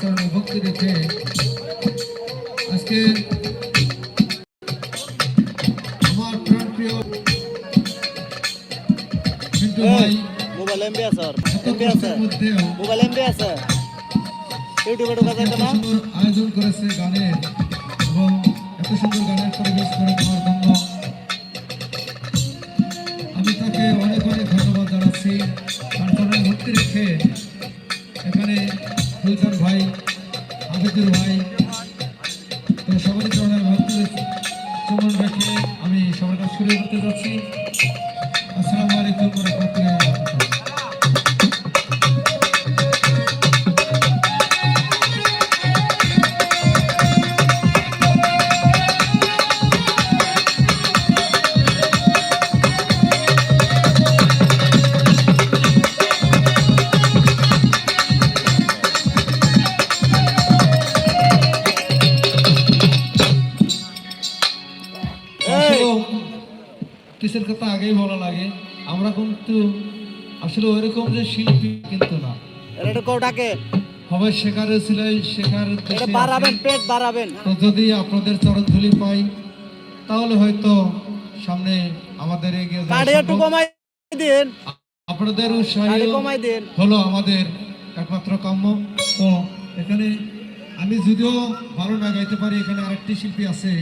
চরণে ভক্তি রেখে আজকে আমার প্রিয় মিন্টু ভাই মোবাইল এমবি আছে এমবি আছে। মোবাইল এমবি আছে। ইউটিউবে ঢোকা যায় না? আয়োজন করেছে গানের এবং এত সুন্দর গানের পরিবেশ করে দেওয়ার কিন্তু আসলে ওইরকম যে শিল্পী কিন্তু না। এটা একটু কেউ শেখার ছিল শেখার বাড়াবেন পেট বাড়াবেন। তো যদি আপনাদের চরণধুলি পাই তাহলে হয়তো সামনে আমাদের এগিয়ে যাওয়া একটু কমাই দিন। আপনাদের উৎসাহ কাড়ে কমাই দিন। হলো আমাদের একমাত্র কাম্য। তো এখানে আমি যদিও ভালো না গাইতে পারি এখানে আরেকটি শিল্পী আছে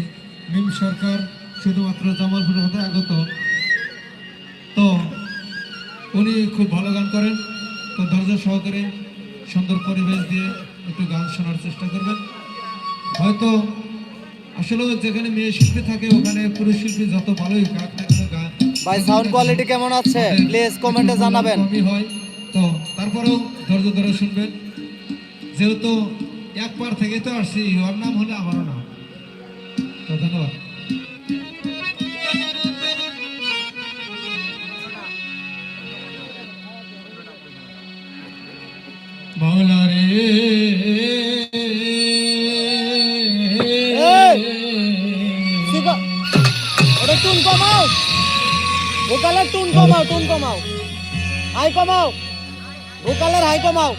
মিম সরকার শুধুমাত্র জামালপুর হতে আগত। তো উনি খুব ভালো গান করেন। তো ধৈর্য সহকারে সুন্দর পরিবেশ দিয়ে একটু গান শোনার চেষ্টা করবেন। হয়তো আসলে যেখানে মেয়ে শিল্পী থাকে ওখানে পুরুষ শিল্পী যত ভালোই গান গান ভাই সাউন্ড কোয়ালিটি কেমন আছে? প্লিজ কমেন্টে জানাবেন। কমই হয় তো তারপরেও ধৈর্য ধরে শুনবেন। যেহেতু এক পার থেকে তো আসছি ওর নাম হলে আমারও নাম। তো ধন্যবাদ। ভোকালের টুন কমাও টুন কমাও। হাই কমাও। ভোকালের হাই কমাও।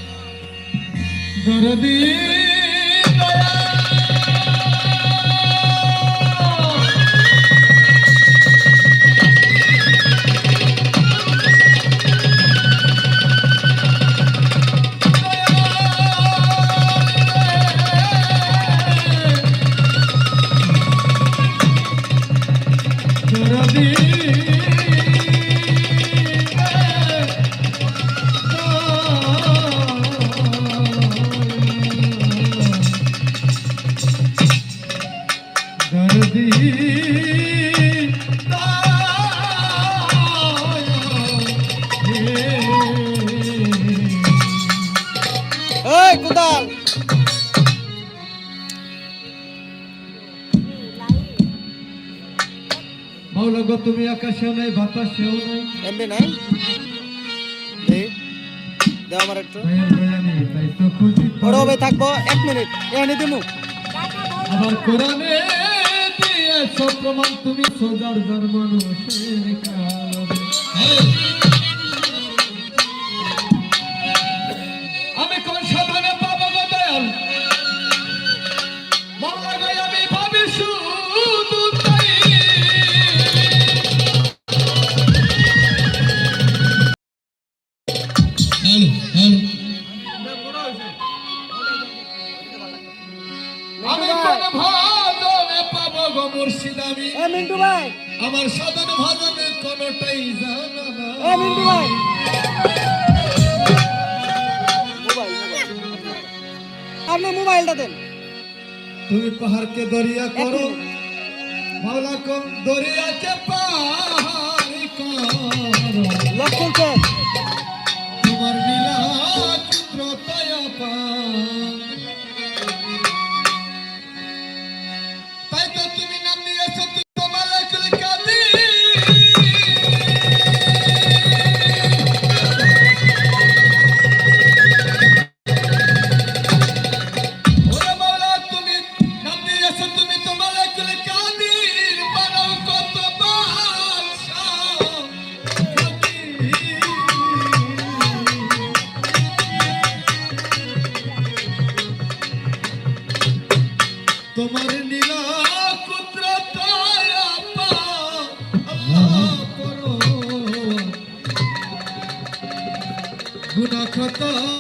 আকাশেও নাই বাতাসেও নাই। এমবি নাই? দাও আমার একটু। ওরা ভাই থাকব এক মিনিট। এখানে দিমু আবার কোরআনে দিয়েছ প্রমাণ তুমি সোজার যার মানুষের কারণে সাধন ভাজনে কোনটাই জানা আপনি মোবাইলটা দেন। তুমি পাহাড়কে দরিয়া করো। মাওলা কম দরিয়াকে পাহাড় করো। লক গুনা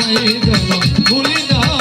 মূল্যনিধি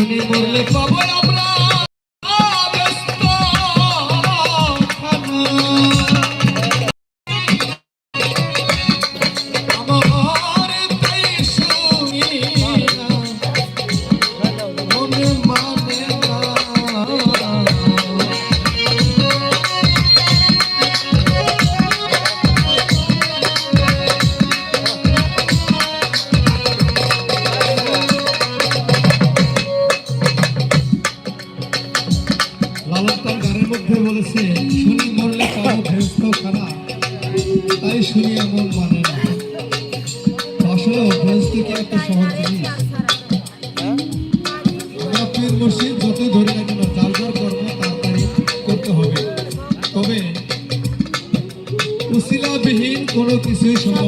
শুনে মরলে পাবো আমরা যতই ধরি না কর্ম তাড়াতাড়ি করতে হবে। তবে উশিলাবিহীন কোনো কিছুই সম্ভব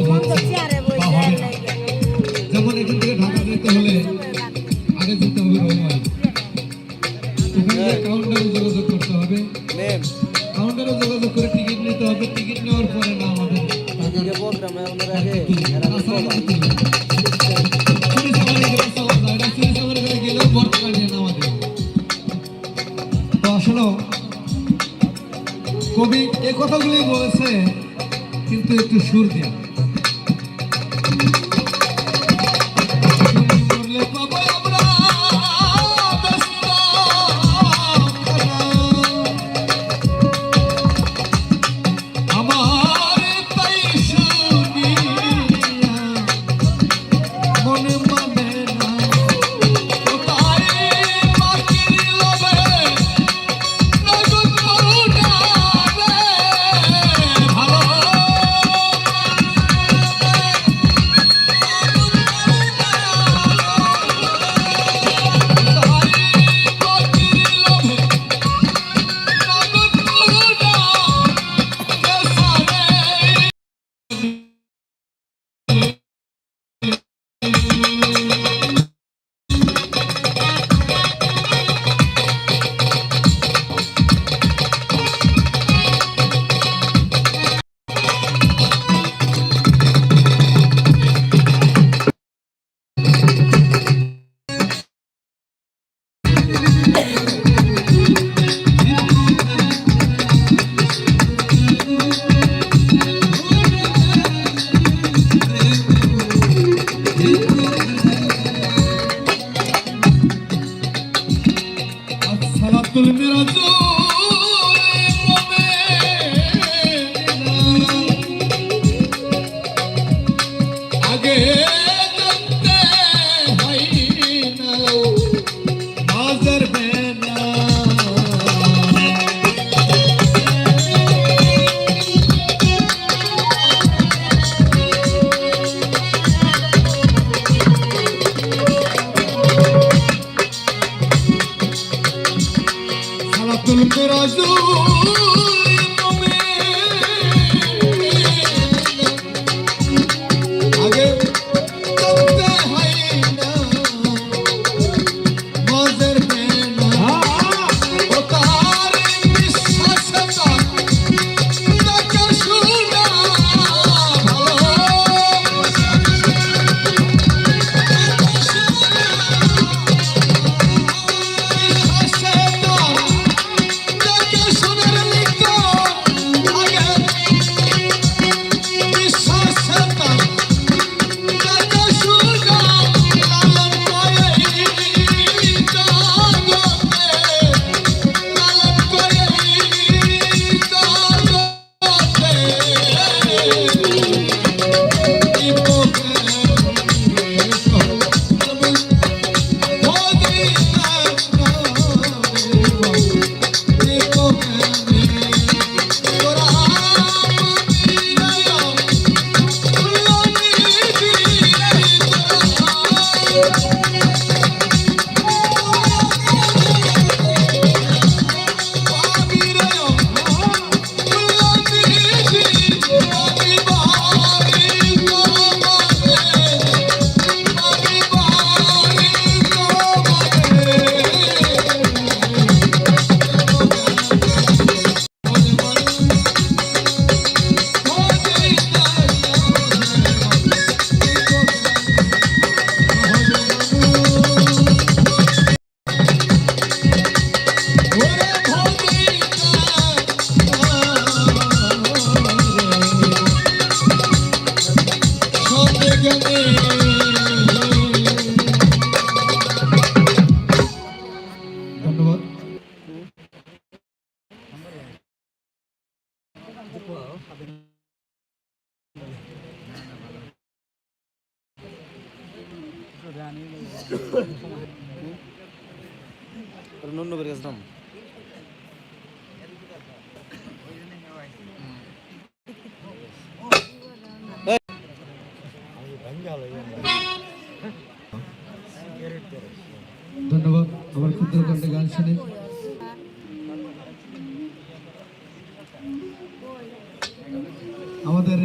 আমাদের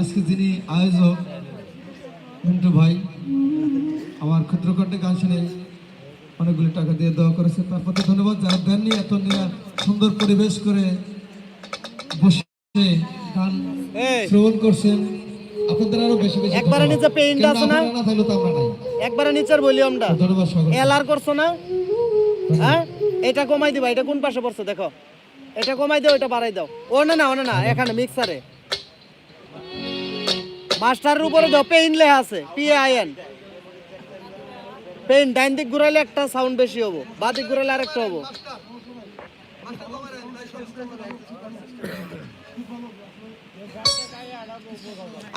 আজকে যিনি আয়োজক মিন্টু ভাই আমার ক্ষুদ্র কণ্ঠে গান শুনে অনেকগুলি টাকা দিয়ে দেওয়া করেছে। তার প্রতি ধন্যবাদ। যারা দেননি এত নিয়ে সুন্দর পরিবেশ করে বসে গান শ্রবণ করছেন আপনাদের আরও বেশি বেশি একবারে। নিচে কেন আছে না? না থাকলে তো আমরা নাই। একবারে নিচের ভলিউমটা। ধন্যবাদ সকল এলার করছ না? হ্যাঁ? এটা কমাই দিবা এটা কোন পাশে পড়ছে? দেখো। এটা কমাই দাও এটা বাড়াই দাও। ও না না ও না না এখানে মিক্সারে মাস্টারের উপরে দাও পেইন লেখা আছে পি আই এন পেইন ডাইন দিক ঘুরাইলে একটা সাউন্ড বেশি হব বা দিক ঘুরাইলে আরেকটা হব।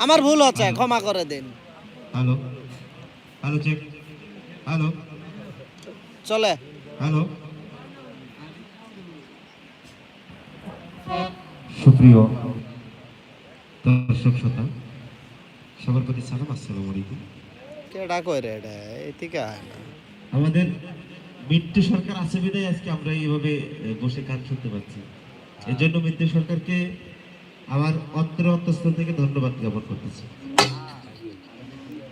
আমার ভুল হচ্ছে ক্ষমা করে দিন। হ্যালো হ্যালো চেক হ্যালো চলে। হ্যালো সুপ্রিয় দর্শক শ্রোতা সবার প্রতি সালাম আসসালামু আলাইকুম। কেডা কই রে এটা? আয় আমাদের মিন্টু সরকার আছে বিদায় আজকে আমরা এইভাবে বসে গান শুনতে পাচ্ছি এই জন্য মিন্টু সরকারকে আমার অন্তর অন্তঃস্থল থেকে ধন্যবাদ জ্ঞাপন করতেছি।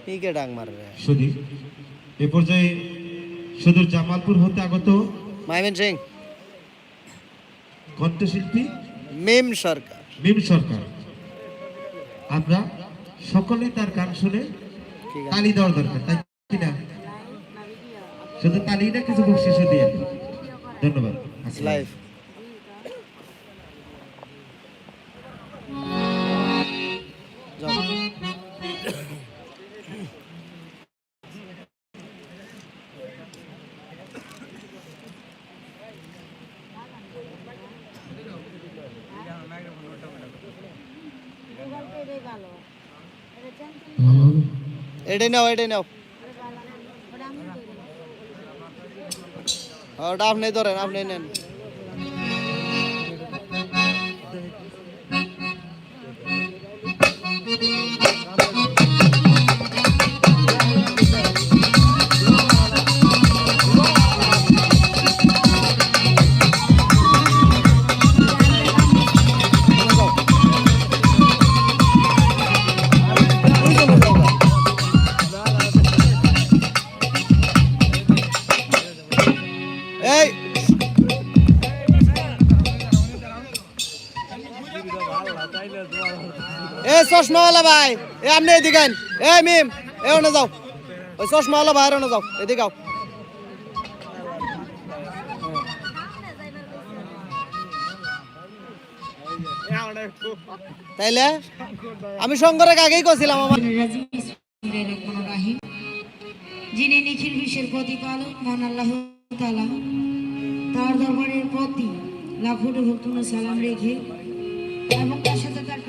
পিকে ডাং মার রে। শুধু এ পর্যায়ে সুদূর জামালপুর হতে আগত মাইমেন সিং। কণ্ঠশিল্পী মিম সরকার। মিম সরকার। আমরা সকলেই তার গান শুনে তালি দেওয়ার দরকার তাই কি না? শুধু তালি না কিছু বকশিসও দিয়ে। ধন্যবাদ। আসসালামু এটাই নাও এটাই নাও। ওটা আপনি ধরেন আপনি নেন। চশমাওয়ালা ভাই। এ, আপনি এদিকে এ, মিম, এ, ওনে যাও। ওই চশমাওয়ালা ভাই ওনে যাও। এদিকে আও। তাইলে, আমি শঙ্করের আগেই কছিলাম আমার। যিনি নিখিল বিশ্বের প্রতিপালক, মহান আল্লাহ তাআলা, তার দরবারের প্রতি লাখো ভক্তন সালাম রেখে এবং তার সাথে তার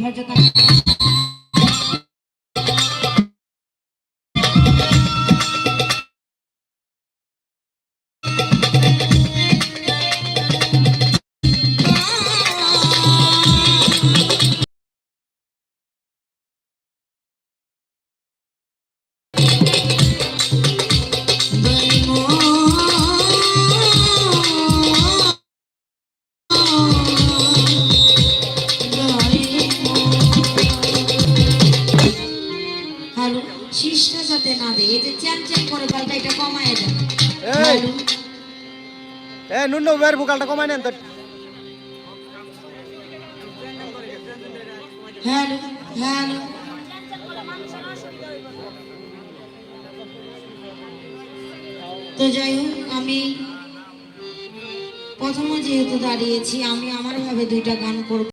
भजता বের ভুকালটা কমাই নেন তো। তো যাই হোক, আমি প্রথমে যেহেতু দাঁড়িয়েছি, আমি আমার ভাবে দুইটা গান করব।